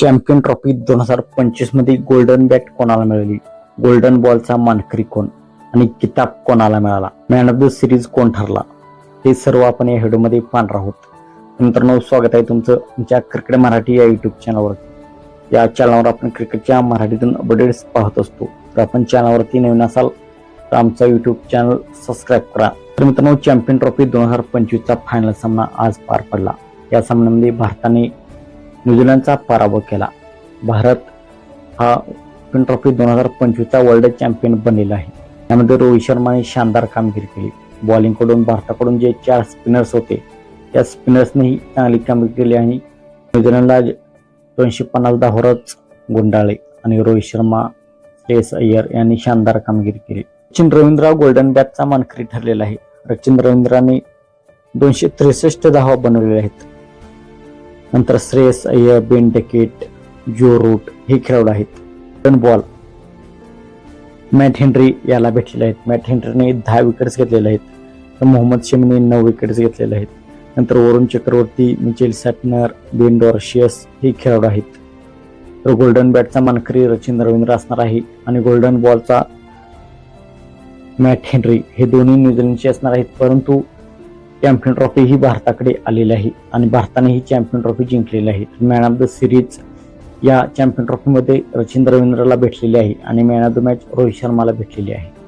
Champion trophy दोन हजार पंचवीसमध्ये golden bat कोणाला मिळाली? गोल्डन बॉलचा मानकरी कोण? आणि किताब कोणाला मिळाला? मॅन ऑफ द सिरीज कोण ठरला? हे सर्व आपण या व्हिडिओमध्ये पाहणार आहोत. मित्रांनो स्वागत आहे तुमचं तुमच्या क्रिकेट मराठी या युट्यूब चॅनलवर या चॅनलवर आपण क्रिकेटच्या मराठीतून अपडेट्स पाहत असतो. तर आपण चॅनलवरती नवीन असाल तर आमचा युट्यूब चॅनल सबस्क्राईब करा. तर मित्रांनो चॅम्पियन ट्रॉफी दोन हजार पंचवीसचा फायनल सामना आज पार पडला. या सामन्यामध्ये भारताने न्यूझीलंडचा पराभव केला. भारत हा चॅम्पियन ट्रॉफी दोन हजार पंचवीसचा वर्ल्ड चॅम्पियन बनलेला आहे. त्यामध्ये रोहित शर्माने शानदार कामगिरी केली. बॉलिंगकडून भारताकडून जे चार स्पिनर्स होते त्या स्पिनर्सनेही चांगली कामगिरी केली आणि न्यूझीलंडला दोनशे पन्नास धावरच गुंडाळले आणि रोहित शर्मा श्रेयस अय्यर यांनी शानदार कामगिरी केली. सचिन रवींद्र गोल्डन बॅटचा मानकरी ठरलेला आहे. सचिन रवींद्राने दोनशे त्रेसष्ट धावा बनवलेल्या आहेत. नंतर Shreyas Iyer Ben Duckett Joe Root हे खेळाडू आहेत. रन बॉल मॅट हेनरी याला भेटलेले आहेत. मॅट हेनरीने दहा विकेट्स घेतलेले आहेत. तर मोहम्मद शमीने नऊ विकेट्स घेतलेले आहेत. नंतर Varun Chakravarthy Mitchell Santner Ben Dwarshuis हे खेळाडू आहेत. तर गोल्डन बॅटचा मानकरी रचिन रवींद्र असणार आहे आणि गोल्डन बॉलचा मॅट हेनरी हे दोन्ही न्यूझीलंडचे असणार आहेत. परंतु चॅम्पियन ट्रॉफी ही भारताकडे आलेली आहे आणि भारताने ही चॅम्पियन ट्रॉफी जिंकलेली आहे. मॅन ऑफ द सिरीज या चॅम्पियन ट्रॉफीमध्ये रचिन रवींद्रला भेटलेली आहे आणि man of the match Rohit शर्माला भेटलेली आहे.